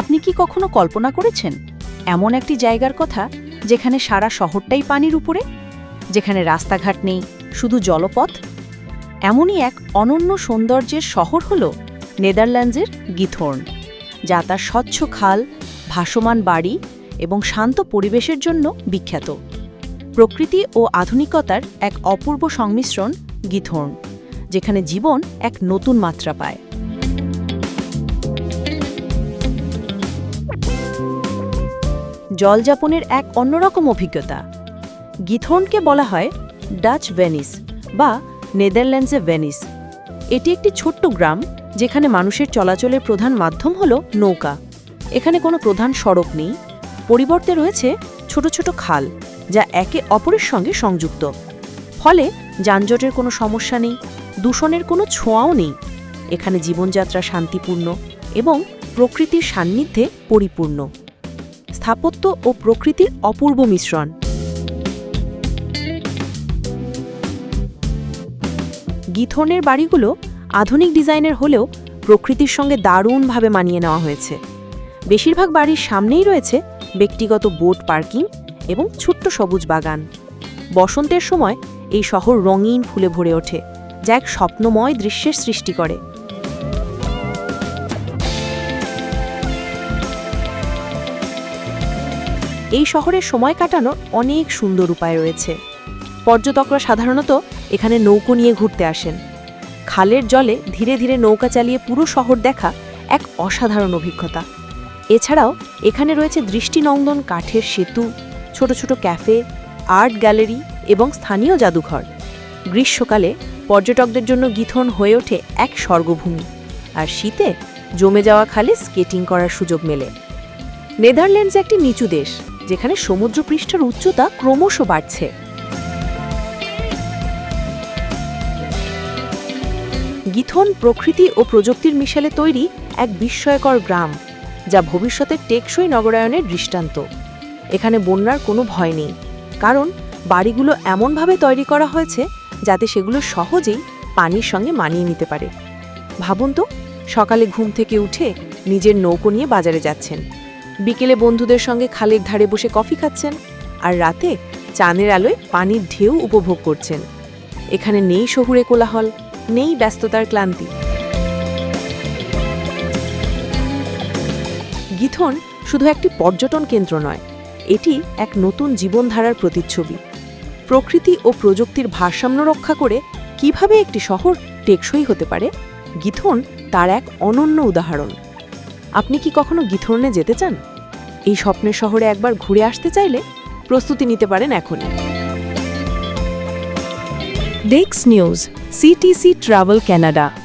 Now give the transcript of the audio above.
আপনি কি কখনো কল্পনা করেছেন, এমন একটি জায়গার কথা যেখানে সারা শহরটাই পানির উপরে? যেখানে রাস্তাঘাট নেই, শুধু জলপথ? এমনই এক অনন্য সৌন্দর্যের শহর হল নেদারল্যান্ডসের গিথর্ন, যা তার স্বচ্ছ খাল, ভাসমান বাড়ি এবং শান্ত পরিবেশের জন্য বিখ্যাত। প্রকৃতি ও আধুনিকতার এক অপূর্ব সংমিশ্রণ গিথর্ন, যেখানে জীবন এক নতুন মাত্রা পায়। জলযাপনের এক অন্যরকম অভিজ্ঞতা। গিথর্নকে বলা হয় ডাচ ভেনিস বা নেদারল্যান্ডসে ভেনিস। এটি একটি ছোট্ট গ্রাম যেখানে মানুষের চলাচলের প্রধান মাধ্যম হল নৌকা। এখানে কোনো প্রধান সড়ক নেই, পরিবর্তে রয়েছে ছোট ছোট খাল যা একে অপরের সঙ্গে সংযুক্ত। ফলে যানজটের কোনো সমস্যা নেই, দূষণের কোনো ছোঁয়াও নেই। এখানে জীবনযাত্রা শান্তিপূর্ণ এবং প্রকৃতির সান্নিধ্যে পরিপূর্ণ। স্থাপত্য ও প্রকৃতির অপূর্ব মিশ্রণ। গিথনের বাড়িগুলো আধুনিক ডিজাইনের হলেও প্রকৃতির সঙ্গে দারুণভাবে মানিয়ে নেওয়া হয়েছে। বেশিরভাগ বাড়ির সামনেই রয়েছে ব্যক্তিগত বোট পার্কিং এবং ছোট্ট সবুজ বাগান। বসন্তের সময় এই শহর রঙিন ফুলে ভরে ওঠে, যা এক স্বপ্নময় দৃশ্যের সৃষ্টি করে। এই শহরে সময় কাটানোর অনেক সুন্দর উপায় রয়েছে। পর্যটকরা সাধারণত এখানে নৌকো নিয়ে ঘুরতে আসেন। খালের জলে ধীরে ধীরে নৌকা চালিয়ে পুরো শহর দেখা এক অসাধারণ অভিজ্ঞতা। এছাড়াও এখানে রয়েছে দৃষ্টিনন্দন কাঠের সেতু, ছোট ছোট ক্যাফে, আর্ট গ্যালারি এবং স্থানীয় জাদুঘর। গ্রীষ্মকালে পর্যটকদের জন্য গিথন হয়ে ওঠে এক স্বর্গভূমি। আর শীতে জমে যাওয়া খালে স্কেটিং করার সুযোগ মেলে। নেদারল্যান্ডস একটি নিচু দেশ। যেখানে সমুদ্রপৃষ্ঠের উচ্চতা ক্রমশ বাড়ছে। গিথন প্রকৃতি ও প্রযুক্তির মিশেলে তৈরি এক বিস্ময়কর গ্রাম, যা ভবিষ্যতের টেকসই নগরায়নের দৃষ্টান্ত। এখানে বন্যার কোনো ভয় নেই, কারণ বাড়িগুলো এমনভাবে তৈরি করা হয়েছে যাতে সেগুলো সহজেই পানির সঙ্গে মানিয়ে নিতে পারে। ভাবুন তো, সকালে ঘুম থেকে উঠে নিজের নৌকো নিয়ে বাজারে যাচ্ছেন। বিকেলে বন্ধুদের সঙ্গে খালের ধারে বসে কফি খাচ্ছেন আর রাতে চাঁদের আলোয় পানির ঢেউ উপভোগ করছেন। এখানে নেই শহুরে কোলাহল, নেই ব্যস্ততার ক্লান্তি। গিথন শুধু একটি পর্যটন কেন্দ্র নয়, এটি এক নতুন জীবনধারার প্রতিচ্ছবি। প্রকৃতি ও প্রযুক্তির ভারসাম্য রক্ষা করে কীভাবে একটি শহর টেকসই হতে পারে? গিথন তার এক অনন্য উদাহরণ। আপনি কি কখনো গিথর্নে যেতে চান? এই স্বপ্নের শহরে একবার ঘুরে আসতে চাইলে প্রস্তুতি নিতে পারেন এখনই। ডেক্স নিউজ সিটিসি ট্রাভেল ক্যানাডা